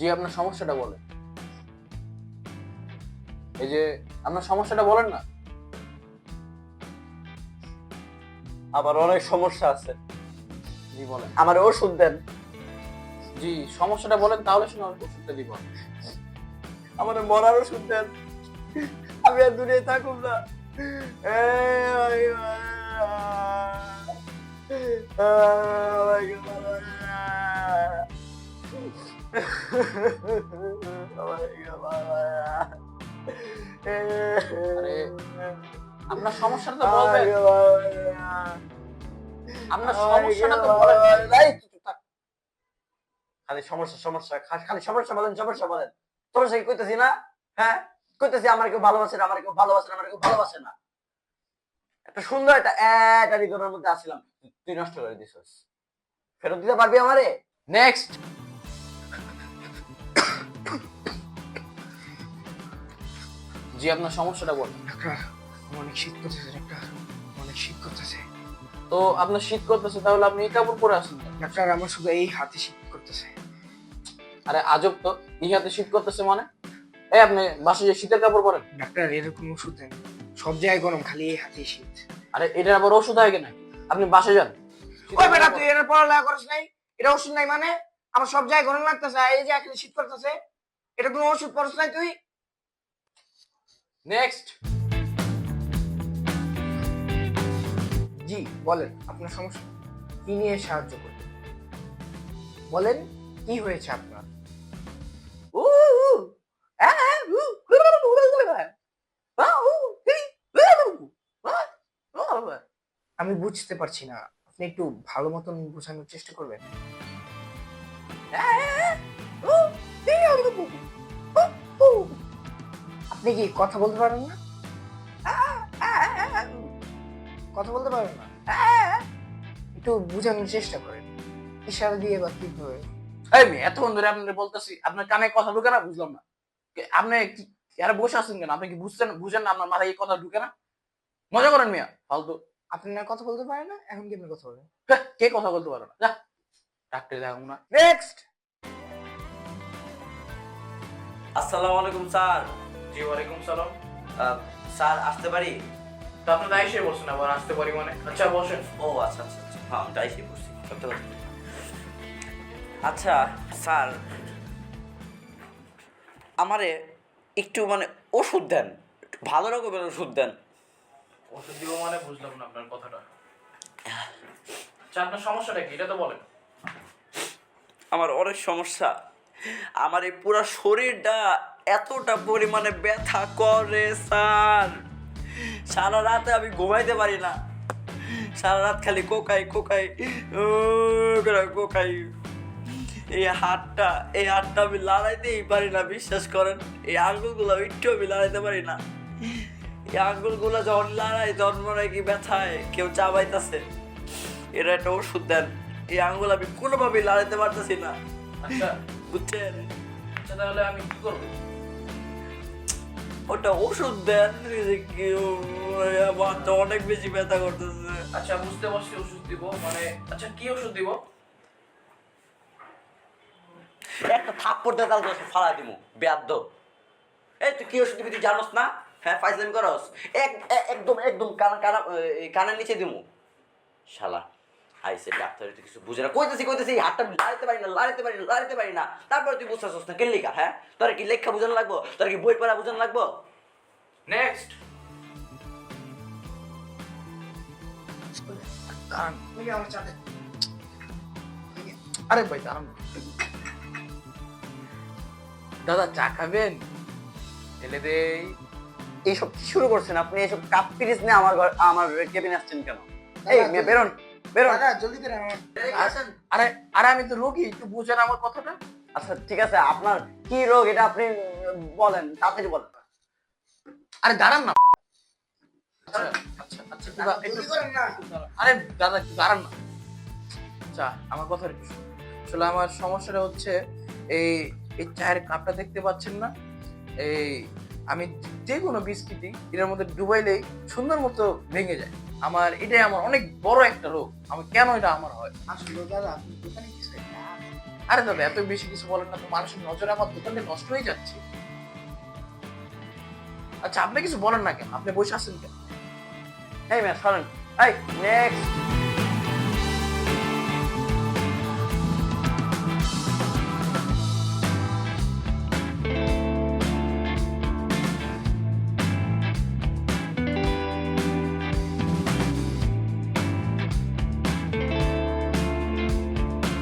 জি আপনার সমস্যাটা বলেন এই যে আপনার সমস্যাটা বলেন না আমার অনেক সমস্যা আছে জি বলেন আমার ওষুধ দেন জি সমস্যাটা বলেন তাহলে শুনে আমি ওষুধটা দিব আমার মরার ওষুধ দেন আমি আর দূরে থাকুম না এ, আপনার সমস্যাটা তো বলবেন। আপনার সমস্যাটা তো বলেন। খালি সমস্যা সমস্যা খালি সমস্যা বলেন সমস্যা বলেন। সমস্যা কি কইতেছি না? হ্যাঁ? কইতেছি আমার কেউ ভালোবাসে না আমার কেউ ভালোবাসে না আমার কেউ ভালোবাসে না। একটা সুন্দর একটা একটা হৃদয়ের মধ্যে আসছিলাম তুই নষ্ট করে দিছিস। ফেরত দিতে পারবি আমারে? নেক্সট জি আপনার সমস্যাটা বলেন। ডাক্তার অনেক শীত করতেছে ডাক্তার। অনেক শীত করতেছে। তো আপনার শীত করতেছে তাহলে আপনি এই কাপড় পরে আসুন ডাক্তার আমার শুধু এই হাতে শীত করতেছে। আরে আজব তো। ইহাতে শীত করতেছে মানে? এই আপনি বাসে যে শীতের কাপড় পরেন? ডাক্তার এরকম ওষুধ দেন। সব জায়গায় গরম খালি এই হাতে শীত। আরে এটার আবার ওষুধ হয় কিনা? আপনি বাসে যান। ওই বেটা তুই এর পড়ালেখা করিস নাই? এটা ওষুধ নাই মানে? আমার সব জায়গায় গরম লাগতেছে এই যে খালি শীত করতেছে এটা কোনো ওষুধ পড়ছ নাই তুই? নেক্সট জি বলেন আপনার সমস্যা কি নিয়ে সাহায্য করবেন বলেন কি হয়েছে আপনার। আমি বুঝতে পারছি না আপনি একটু ভালো মতন বোঝানোর চেষ্টা করবেন আপনি কি কথা বলতে পারেন না? কথা বলতে পারেন না? একটু বোঝানোর চেষ্টা করেন। ইশারা দিয়ে বা কীভাবে মেয়ে এতক্ষণ ধরে আপনাদের বলতেছি আপনার কানে কথা ঢুকে না বুঝলাম না। আপনি কি আরে বসে আছেন কেন? আপনি কি বুঝছেন বুঝেন না আপনার মাথায় কথা ঢুকে না? মজা করেন মিয়া ফালতু। আপনি না কথা বলতে পারেন না এখন কি আপনি কথা বলেন? কে কথা বলতে পারে না? যা ডাক্তার দেখুন না। নেক্সট আসসালামু আলাইকুম স্যার। জি ওয়ালাইকুম সালাম। স্যার আসতে পারি? তো আপনি তাই এসে বসছেন আবার আসতে পারি মানে। আচ্ছা বসেন। ও আচ্ছা আচ্ছা আচ্ছা। হ্যাঁ তাই সত্য কথা। আচ্ছা স্যার আমারে একটু মানে ওষুধ দেন। ভালো রকমের ওষুধ দেন। ওষুধ দিব মানে বুঝলাম না আপনার কথাটা। আচ্ছা আপনার সমস্যাটা কি? এটা তো বলেন। আমার অনেক সমস্যা। আমার এই পুরো শরীরটা এতটা পরিমাণে ব্যথা করে, স্যার। সারা রাতে আমি ঘুমাইতে পারি না। সারা রাত খালি কোকাই কোকাই কোকাই। এই হাতটা এই হাতটা আমি লড়াইতেই পারি না, বিশ্বাস করেন। এই আঙ্গুলগুলো একটু আমি লড়াইতে পারি না। এই আঙ্গুলগুলো যখন লড়াই, তখন মনে কি ব্যথায়, কেউ চাবাইতেছে। এরা একটা ওষুধ দেন। এই আঙ্গুল আমি কোনোভাবেই লড়াইতে পারতেছি না। আচ্ছা। বুঝছেন? আচ্ছা তাহলে আমি কি করব? ওটা ওষুধ দেন তো অনেক বেশি ব্যথা করতেছে। আচ্ছা বুঝতে পারছি ওষুধ দিব মানে আচ্ছা কি ওষুধ দিব? একটা থাপ্পড় দিয়ে তাল দোষে ফালা দিমু বেয়াদ্দ। এই তুই কি ওষুধ দিবি তুই জানোস না? হ্যাঁ ফাইজলামি করস? এক একদম একদম কানা কানা কানের নিচে দিমু। শালা। আইসে ডাক্তার কিছু বুঝে না। কইতেছি কইতেছি এই হাতটা লাড়াইতে পারি না লাড়াইতে পারি না লাড়াইতে পারি না। তারপরে তুই বুঝতেছিস না কেলিকা হ্যাঁ? তোর কি লেখা বুঝানো লাগবো? তোর কি বই পড়া বুঝানো লাগবো? নেক্সট আমার আরে ভাই দাঁড়ান। দাদা চা খাবেন? এলে দেই। এইসব কি শুরু করছেন আপনি? এইসব কাপ পিরিস নিয়ে আমার ঘর আমার কেবিনে আসছেন কেন? এই বেরোন। জলদি করে আমার আরে- আরে আরে আমি তো রোগী একটু বুঝেন আমার কথাটা। আচ্ছা ঠিক আছে আপনার কি রোগ এটা আপনি বলেন তাড়াতাড়ি বলেন। আরে দাঁড়ান না। আরে দাদা দাঁড়ান না। আচ্ছা আমার কথা আসলে আমার সমস্যাটা হচ্ছে এই এই চায়ের কাপটা দেখতে পাচ্ছেন না? এই আমি যে কোনো বিস্কিটই এটার মধ্যে ডুবাইলেই সুন্দর মতো ভেঙে যায়। আমার এটাই আমার অনেক বড় একটা রোগ। আমি কেন এটা আমার হয়? আসলে দাদা আপনি দোকানে কিছু আরে দাদা এত বেশি কিছু বলেন না তো মানুষের নজরে আমার দোকানটা নষ্ট হয়ে যাচ্ছে। আচ্ছা আপনি কিছু বলেন না কেন? আপনি বসে আছেন কেন? এই ম্যাম সরেন। এই নেক্সট